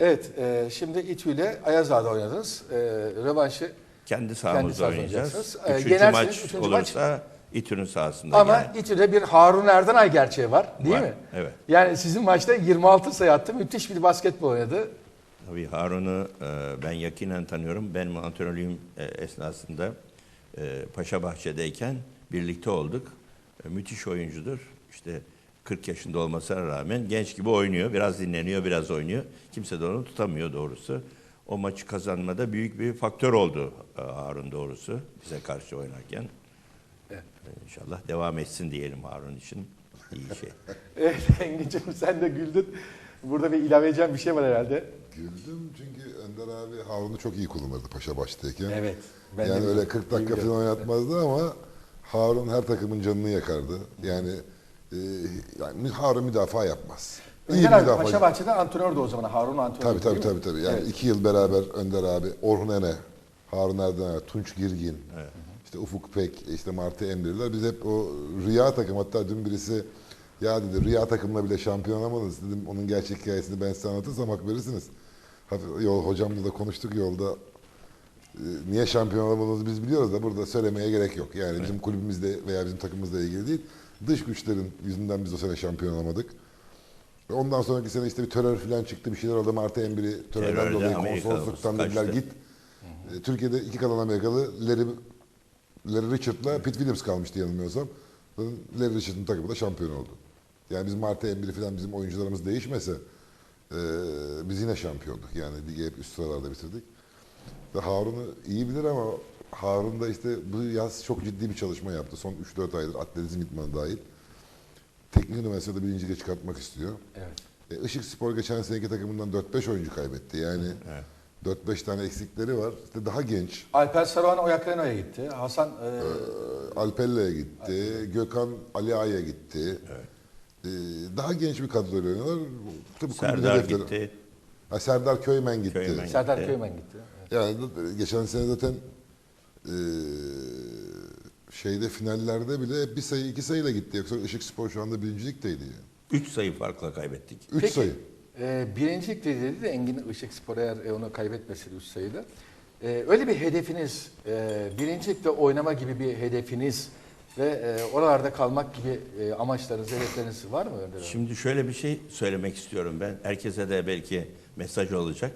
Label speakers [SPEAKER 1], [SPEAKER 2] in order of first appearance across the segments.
[SPEAKER 1] Evet, e, şimdi İTÜ ile Ayazağa'da oynadınız. E, rövanşı
[SPEAKER 2] Kendi sahamızda oynayacağız.
[SPEAKER 1] Ee,
[SPEAKER 2] Üçüncü maç
[SPEAKER 1] üçüncü maç-
[SPEAKER 2] olursa İTÜ'nün sahasında
[SPEAKER 1] ama
[SPEAKER 2] gene.
[SPEAKER 1] İTÜ'de bir Harun Erdenay gerçeği var değil
[SPEAKER 2] Var,
[SPEAKER 1] mi?
[SPEAKER 2] evet.
[SPEAKER 1] Yani sizin maçta 26 sayı attı, müthiş bir basketbol oynadı.
[SPEAKER 2] Tabii Harun'u e, ben yakinen tanıyorum. Benim antrenörlüğüm e, esnasında e, Paşa Bahçe'deyken birlikte olduk. E, müthiş oyuncudur. İşte 40 yaşında olmasına rağmen genç gibi oynuyor. Biraz dinleniyor, biraz oynuyor. Kimse de onu tutamıyor doğrusu. O maçı kazanmada büyük bir faktör oldu e, Harun doğrusu bize karşı oynarken.
[SPEAKER 1] Evet.
[SPEAKER 2] E, İnşallah devam etsin diyelim Harun için. İyi şey.
[SPEAKER 1] Evet Engin'cim sen de güldün. Burada bir ilave edeceğim bir şey var herhalde.
[SPEAKER 3] Güldüm çünkü Önder abi Harun'u çok iyi kullanırdı Paşa baştayken.
[SPEAKER 1] Evet. ben
[SPEAKER 3] yani öyle
[SPEAKER 1] biliyorum.
[SPEAKER 3] 40 dakika falan oynatmazdı ama Harun her takımın canını yakardı. Yani, e, yani Harun müdafaa yapmaz. İyi
[SPEAKER 1] Önder abi
[SPEAKER 3] müdafaa.
[SPEAKER 1] Paşa Bahçe'de antrenördü o zaman. Harun antrenördü
[SPEAKER 3] Tabii tabii tabii tabii. Yani
[SPEAKER 1] Evet.
[SPEAKER 3] iki yıl beraber Önder abi, Orhun Ene, Harun Erden, Tunç Girgin, işte Ufuk Pek, işte Martı Emre'ler. Biz hep o Rüya takım hatta dün birisi ya dedi Rüya takımla bile şampiyon olamadınız dedim. Onun gerçek hikayesini ben size anlatırsam hak verirsiniz. Yol, hocamla da konuştuk yolda. Ee, Niye şampiyon olamadığımızı biz biliyoruz da burada söylemeye gerek yok. Yani bizim kulübümüzle veya bizim takımımızla ilgili değil. Dış güçlerin yüzünden biz o sene şampiyon olamadık. Ve Ondan sonraki sene işte bir terör falan çıktı. Bir şeyler oldu. Martı Emri terörden
[SPEAKER 2] Terörde
[SPEAKER 3] dolayı
[SPEAKER 2] Amerikalı
[SPEAKER 3] konsolosluktan
[SPEAKER 2] kaçtı.
[SPEAKER 3] dediler git. E, Türkiye'de iki kalan Amerikalı Larry, Larry Richard'la Pete Williams kalmıştı yanılmıyorsam. Larry Richard'ın takımı da şampiyon oldu. Yani biz Martı Emri falan bizim oyuncularımız değişmese e, biz yine şampiyonduk. Yani ligi hep üst sıralarda bitirdik. Ve Harun'u iyi bilir ama Harun da işte bu yaz çok ciddi bir çalışma yaptı. Son 3-4 aydır atletizm idmanı dahil. Teknik üniversitede birinci lige çıkartmak istiyor.
[SPEAKER 1] Evet.
[SPEAKER 3] E, Işık Spor geçen seneki takımından 4-5 oyuncu kaybetti. Yani 4-5 tane eksikleri var. İşte daha genç.
[SPEAKER 1] Alper Saruhan Oyaklareno'ya gitti. Hasan e,
[SPEAKER 3] E, Alpelle'ye gitti. Gökhan Ali Ağa'ya gitti. E, daha genç bir kadroyla oynuyorlar. Tabii
[SPEAKER 2] Serdar gitti.
[SPEAKER 3] Ha, Serdar Köymen gitti.
[SPEAKER 2] Köymen.
[SPEAKER 1] Serdar
[SPEAKER 2] Evet.
[SPEAKER 1] Köymen gitti.
[SPEAKER 3] Yani geçen sene zaten e, şeyde finallerde bile bir sayı iki sayıyla gitti. Yoksa Işık Spor şu anda birincilikteydi. Yani.
[SPEAKER 2] 3 sayı farkla kaybettik.
[SPEAKER 3] Üç
[SPEAKER 1] Peki,
[SPEAKER 3] sayı.
[SPEAKER 1] E, birincilik dedi de Engin Işıkspor eğer e, onu kaybetmeseydi 3 sayıda. E, öyle bir hedefiniz, e, birincilikte oynama gibi bir hedefiniz ve e, oralarda kalmak gibi e, amaçlarınız, hedefleriniz var mı Önder?
[SPEAKER 2] Şimdi şöyle bir şey söylemek istiyorum ben. Herkese de belki mesaj olacak.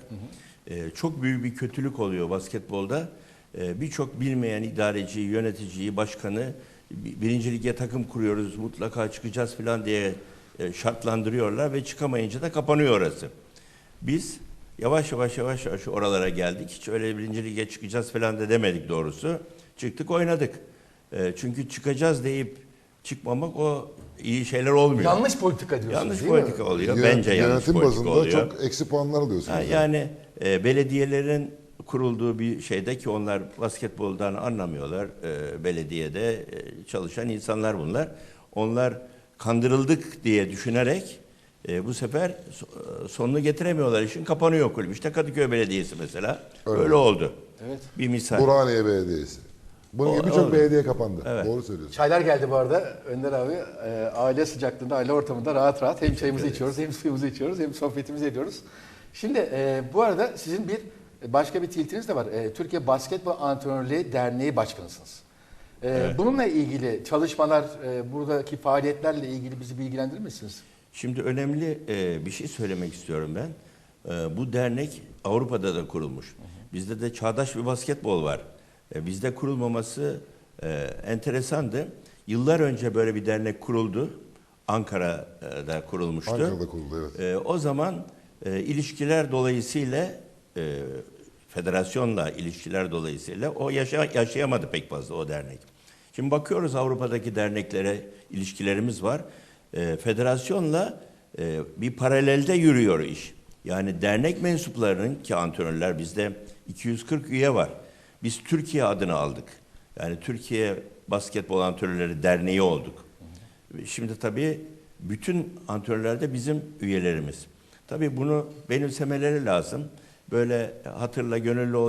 [SPEAKER 2] Ee, çok büyük bir kötülük oluyor basketbolda. Ee, Birçok bilmeyen idareciyi, yöneticiyi, başkanı bi- birinci lige takım kuruyoruz, mutlaka çıkacağız falan diye e, şartlandırıyorlar ve çıkamayınca da kapanıyor orası. Biz yavaş yavaş yavaş yavaş oralara geldik. Hiç öyle birinci lige çıkacağız falan da demedik doğrusu. Çıktık oynadık. Ee, Çünkü çıkacağız deyip çıkmamak o iyi şeyler olmuyor.
[SPEAKER 1] Yanlış politika diyorsunuz
[SPEAKER 2] Yanlış
[SPEAKER 1] değil mi?
[SPEAKER 2] politika oluyor.
[SPEAKER 3] Yönet-
[SPEAKER 2] Bence yanlış
[SPEAKER 3] Yönetim
[SPEAKER 2] politika
[SPEAKER 3] bazında
[SPEAKER 2] oluyor.
[SPEAKER 3] çok eksi puanlar alıyorsunuz.
[SPEAKER 2] Ha, yani e, belediyelerin kurulduğu bir şeyde ki onlar basketboldan anlamıyorlar. E, belediyede e, çalışan insanlar bunlar. Onlar kandırıldık diye düşünerek e, bu sefer e, sonunu getiremiyorlar. işin kapanıyor kulüp. İşte Kadıköy Belediyesi mesela
[SPEAKER 3] Öyle.
[SPEAKER 2] öyle, oldu.
[SPEAKER 1] Evet.
[SPEAKER 2] Bir misal.
[SPEAKER 3] Burhaniye Belediyesi. Bunun
[SPEAKER 2] O-
[SPEAKER 3] gibi birçok belediye kapandı.
[SPEAKER 2] Evet.
[SPEAKER 3] Doğru söylüyorsun.
[SPEAKER 1] Çaylar geldi bu arada Önder abi. E, aile sıcaklığında, aile ortamında rahat rahat hem çayımızı içiyoruz, hem suyumuzu içiyoruz, hem sohbetimizi ediyoruz. Şimdi e, bu arada sizin bir başka bir tiltiniz de var. E, Türkiye Basketbol Antrenörlüğü Derneği Başkanısınız. E, Bununla ilgili çalışmalar, e, buradaki faaliyetlerle ilgili bizi bilgilendirir misiniz?
[SPEAKER 2] Şimdi önemli e, bir şey söylemek istiyorum ben. E, bu dernek Avrupa'da da kurulmuş. Bizde de çağdaş bir basketbol var. E, bizde kurulmaması e, enteresandı. Yıllar önce böyle bir dernek kuruldu. Ankara'da kurulmuştu.
[SPEAKER 3] Ankara'da kuruldu evet.
[SPEAKER 2] E, o zaman e, ilişkiler dolayısıyla e, federasyonla ilişkiler dolayısıyla o yaşa, yaşayamadı pek fazla o dernek. Şimdi bakıyoruz Avrupa'daki derneklere ilişkilerimiz var. E, federasyonla e, bir paralelde yürüyor iş. Yani dernek mensuplarının ki antrenörler bizde 240 üye var. Biz Türkiye adını aldık. Yani Türkiye Basketbol Antrenörleri Derneği olduk. Şimdi tabii bütün antrenörler de bizim üyelerimiz. Tabii bunu benimsemeleri lazım. Böyle hatırla gönüllü ol